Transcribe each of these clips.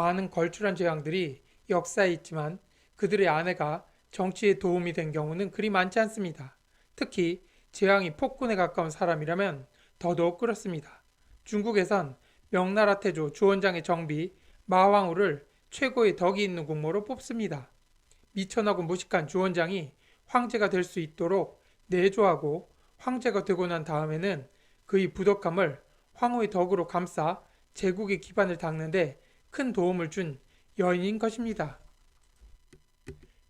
많은 걸출한 재앙들이 역사에 있지만 그들의 아내가 정치에 도움이 된 경우는 그리 많지 않습니다. 특히 재앙이 폭군에 가까운 사람이라면 더더욱 그렇습니다. 중국에선 명나라 태조 주원장의 정비 마왕우를 최고의 덕이 있는 국모로 뽑습니다. 미천하고 무식한 주원장이 황제가 될 수 있도록 내조하고 황제가 되고 난 다음에는 그의 부덕함을 황후의 덕으로 감싸 제국의 기반을 닦는데 큰 도움을 준 여인인 것입니다.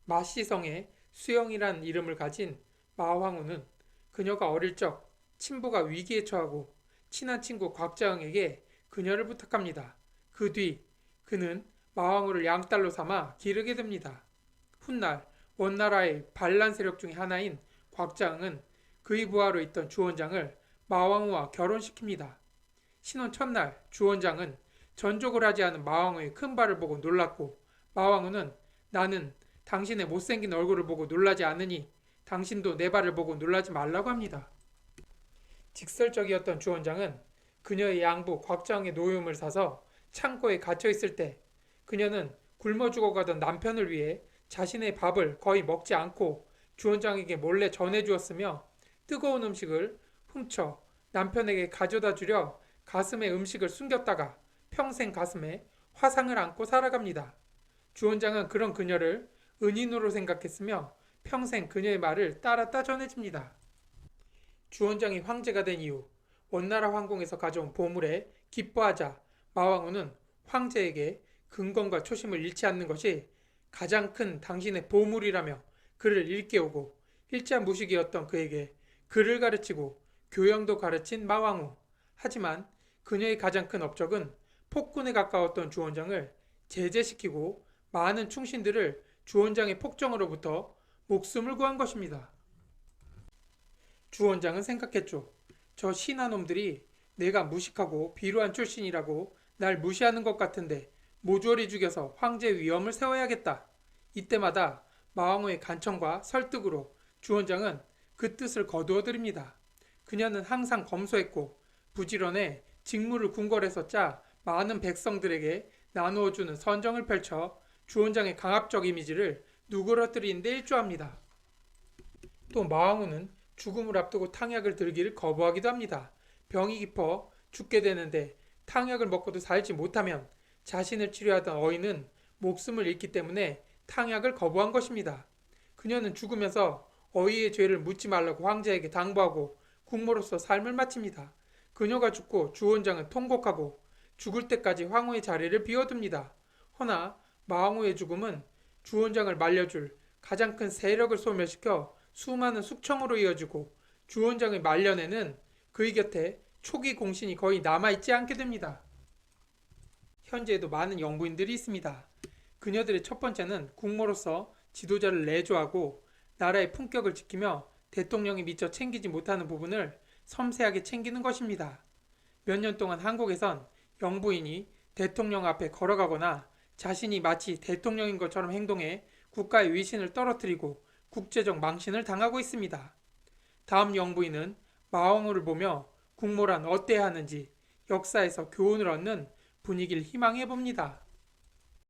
마시성의 수영이란 이름을 가진 마황우는 그녀가 어릴 적 친부가 위기에 처하고 친한 친구 곽자흥에게 그녀를 부탁합니다. 그 뒤 그는 마왕우를 양딸로 삼아 기르게 됩니다. 훗날 원나라의 반란 세력 중의 하나인 곽자흥은 그의 부하로 있던 주원장을 마왕우와 결혼시킵니다. 신혼 첫날 주원장은 전족을 하지 않은 마왕우의 큰 발을 보고 놀랐고 마왕우는 나는 당신의 못생긴 얼굴을 보고 놀라지 않으니 당신도 내 발을 보고 놀라지 말라고 합니다. 직설적이었던 주원장은 그녀의 양부 곽장의 노움을 사서 창고에 갇혀 있을 때 그녀는 굶어 죽어가던 남편을 위해 자신의 밥을 거의 먹지 않고 주원장에게 몰래 전해주었으며 뜨거운 음식을 훔쳐 남편에게 가져다 주려 가슴에 음식을 숨겼다가 평생 가슴에 화상을 안고 살아갑니다. 주원장은 그런 그녀를 은인으로 생각했으며 평생 그녀의 말을 따랐다 전해집니다. 주원장이 황제가 된 이후 원나라 황궁에서 가져온 보물에 기뻐하자 마왕우는 황제에게 근검과 초심을 잃지 않는 것이 가장 큰 당신의 보물이라며 그를 일깨우고 일자 무식이었던 그에게 글을 가르치고 교양도 가르친 마왕우. 하지만 그녀의 가장 큰 업적은 폭군에 가까웠던 주원장을 제재시키고 많은 충신들을 주원장의 폭정으로부터 목숨을 구한 것입니다. 주원장은 생각했죠. 저 신하놈들이 내가 무식하고 비루한 출신이라고 날 무시하는 것 같은데 모조리 죽여서 황제 위엄을 세워야겠다. 이때마다 마왕우의 간청과 설득으로 주원장은 그 뜻을 거두어 드립니다. 그녀는 항상 검소했고 부지런해 직무를 궁궐에서 짜 많은 백성들에게 나누어 주는 선정을 펼쳐 주원장의 강압적 이미지를 누그러뜨리는 데 일조합니다. 또 마왕우는 죽음을 앞두고 탕약을 들기를 거부하기도 합니다. 병이 깊어 죽게 되는데 탕약을 먹고도 살지 못하면 자신을 치료하던 어인은 목숨을 잃기 때문에 탕약을 거부한 것입니다. 그녀는 죽으면서 어이의 죄를 묻지 말라고 황제에게 당부하고 국모로서 삶을 마칩니다. 그녀가 죽고 주원장은 통곡하고 죽을 때까지 황후의 자리를 비워둡니다. 허나 마왕후의 죽음은 주원장을 말려줄 가장 큰 세력을 소멸시켜 수많은 숙청으로 이어지고 주원장의 말년에는 그의 곁에 초기 공신이 거의 남아있지 않게 됩니다. 현재에도 많은 영부인들이 있습니다. 그녀들의 첫 번째는 국모로서 지도자를 내조하고 나라의 품격을 지키며 대통령이 미처 챙기지 못하는 부분을 섬세하게 챙기는 것입니다. 몇 년 동안 한국에선 영부인이 대통령 앞에 걸어가거나 자신이 마치 대통령인 것처럼 행동해 국가의 위신을 떨어뜨리고 국제적 망신을 당하고 있습니다. 다음 영부인은 마왕우를 보며 국모란 어때야 하는지 역사에서 교훈을 얻는 분위기를 희망해 봅니다.